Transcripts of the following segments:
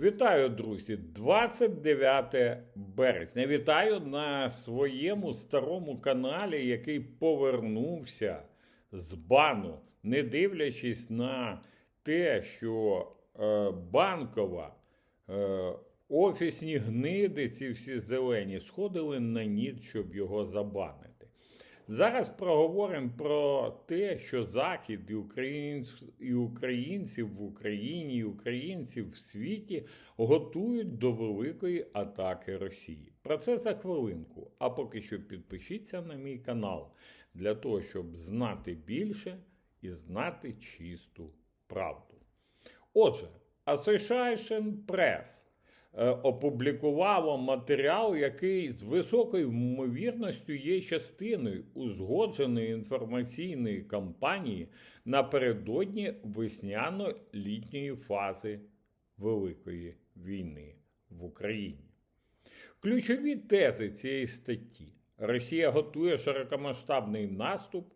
Вітаю, друзі! 29 березня. Вітаю на своєму старому каналі, який повернувся з бану, не дивлячись на те, що е, банкова, е, офісні гниди, ці всі зелені, сходили на ніт, щоб його забанити. Зараз проговоримо про те, що Захід і, українсь... і українців в Україні, і українців в світі готують до великої атаки Росії. Про це за хвилинку. А поки що підпишіться на мій канал для того, щоб знати більше і знати чисту правду. Отже, Association Press опублікувало матеріал, який з високою ймовірністю є частиною узгодженої інформаційної кампанії напередодні весняно-літньої фази Великої війни в Україні. Ключові тези цієї статті: Росія готує широкомасштабний наступ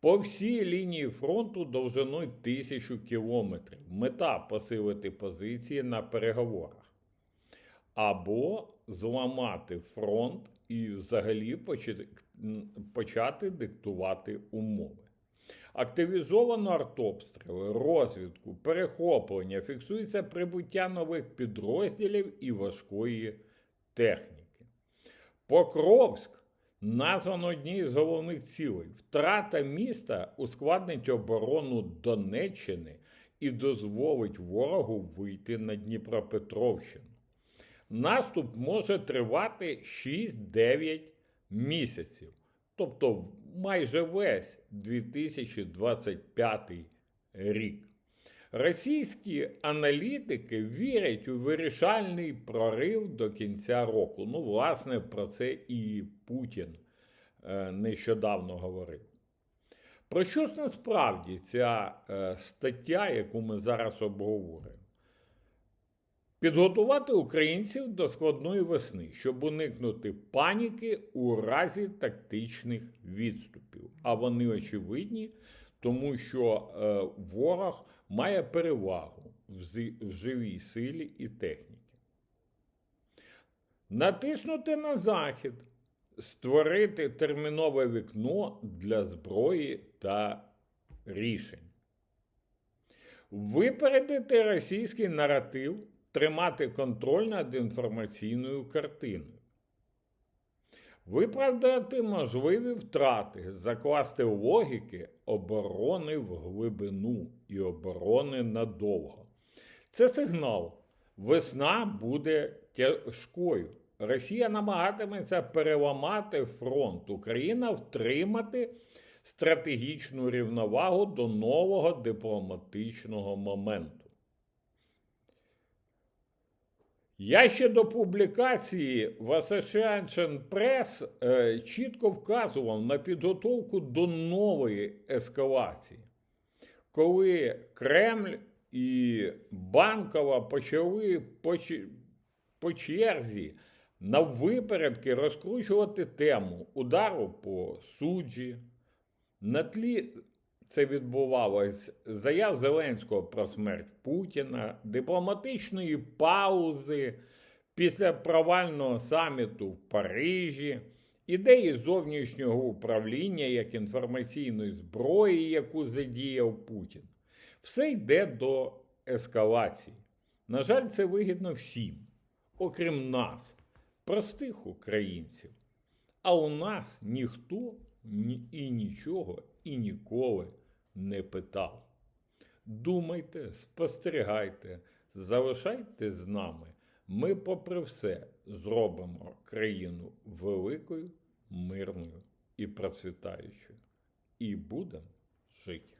по всій лінії фронту довжиною тисячу кілометрів. Мета посилити позиції на переговорах. Або зламати фронт і взагалі почати, диктувати умови. Активізовано артобстріли, розвідку, перехоплення, фіксується прибуття нових підрозділів і важкої техніки. Покровськ названо однією з головних цілей. Втрата міста ускладнить оборону Донеччини і дозволить ворогу вийти на Дніпропетровщину. Наступ може тривати 6-9 місяців, тобто майже весь 2025 рік. Російські аналітики вірять у вирішальний прорив до кінця року. Ну, власне, про це і Путін е, нещодавно говорив. Про що ж насправді ця е, стаття, яку ми зараз обговорюємо? Підготувати українців до складної весни, щоб уникнути паніки у разі тактичних відступів. А вони очевидні, тому що е, ворог має перевагу в живій силі і техніці. Натиснути на захід, створити термінове вікно для зброї та рішень, випередити російський наратив, тримати контроль над інформаційною картиною. Виправдати можливі втрати, закласти логіки оборони в глибину і оборони надовго. Це сигнал. Весна буде тяжкою. Росія намагатиметься переламати фронт, Україна втримати стратегічну рівновагу до нового дипломатичного моменту. Я ще до публікації в Association Press е, чітко вказував на підготовку до нової ескалації, коли Кремль і Банкова почали по, по черзі на випередки розкручувати тему удару по суджі. На тлі це відбувалось заяв Зеленського про смерть Путіна, дипломатичної паузи після провального саміту в Парижі, ідеї зовнішнього управління як інформаційної зброї, яку задіяв Путін. Все йде до ескалації. На жаль, це вигідно всім, окрім нас, простих українців. А у нас ніхто і нічого і ніколи не питав. Думайте, спостерігайте, залишайте з нами. Ми, попри все, зробимо країну великою, мирною і процвітаючою. І будемо жити.